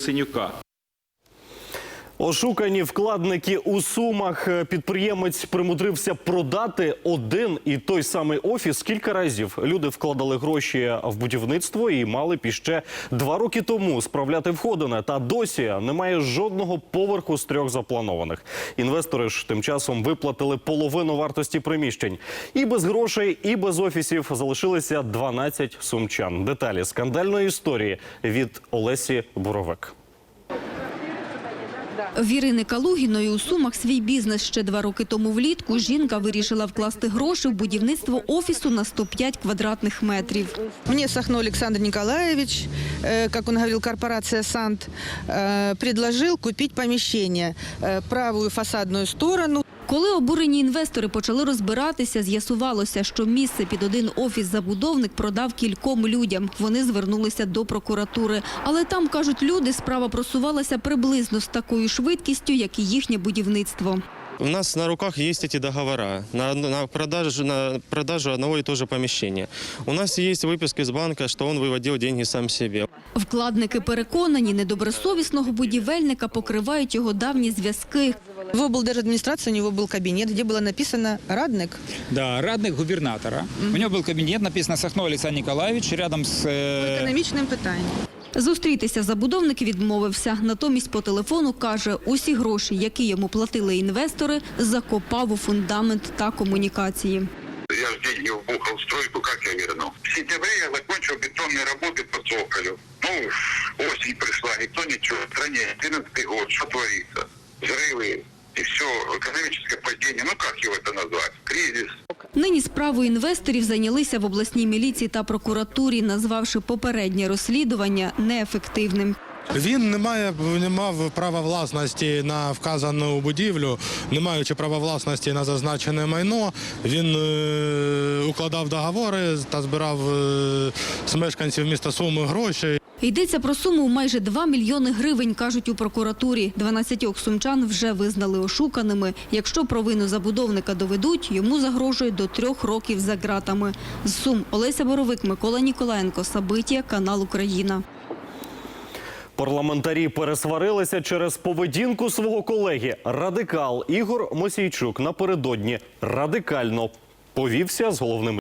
Синюка. Ошукані вкладники у сумах. Підприємець примудрився продати один і той самий офіс кілька разів. Люди вкладали гроші в будівництво і мали б іще два роки тому справляти входини. Та досі немає жодного поверху з трьох запланованих. Інвестори ж тим часом виплатили половину вартості приміщень. І без грошей, і без офісів залишилися 12 сумчан. Деталі скандальної історії від Олесі Боровик. В Ірини Калугіної у Сумах свій бізнес ще два роки тому влітку жінка вирішила вкласти гроші в будівництво офісу на 105 квадратних метрів. Мне Сахно Александр Николаевич, э, как он говорил, корпорация «Сант», э, предложил купить помещение, э, правую фасадную сторону. Коли обурені інвестори почали розбиратися, з'ясувалося, що місце під один офіс забудовник продав кільком людям. Вони звернулися до прокуратури. Але там, кажуть люди, справа просувалася приблизно з такою швидкістю, як і їхнє будівництво. У нас на руках есть эти договора на, на, продажу, на продажу одного и того же помещения. У нас есть выписка из банка, что он выводил деньги сам себе. Вкладники переконані, недобросовісного будівельника покривають його давні зв'язки. В облдержадминистрации у него был кабинет, где было написано «Радник». Да, радник губернатора. У него был кабинет, написано Сахно Александр Николаевич, рядом с... э, Экономичным питанием. Зустрітися забудовник відмовився. Натомість по телефону каже, усі гроші, які йому платили інвестори, закопав у фундамент та комунікації. Я же деньги вбухал в стройку, как я верну? В сентябре я закончил бетонные работы по цоколю. Ну, осень пришла, никто ничего. В стране 11 год, что творится? Взрывы и все, экономическое падение. Ну, как его это назвать? Кризис. Нині справою інвесторів зайнялися в обласній міліції та прокуратурі, назвавши попереднє розслідування неефективним. Він не має не мав права власності на вказану будівлю, не маючи права власності на зазначене майно. Він е, укладав договори та збирав е, з мешканців міста Суми гроші. Йдеться про суму майже 2 мільйони гривень, кажуть у прокуратурі. 12 сумчан вже визнали ошуканими. Якщо провину забудовника доведуть, йому загрожує до трьох років за ґратами. З Сум Олеся Боровик, Микола Ніколаєнко, Сабиття, канал Україна. Парламентарі пересварилися через поведінку свого колеги. Радикал Ігор Мосійчук напередодні радикально повівся з головним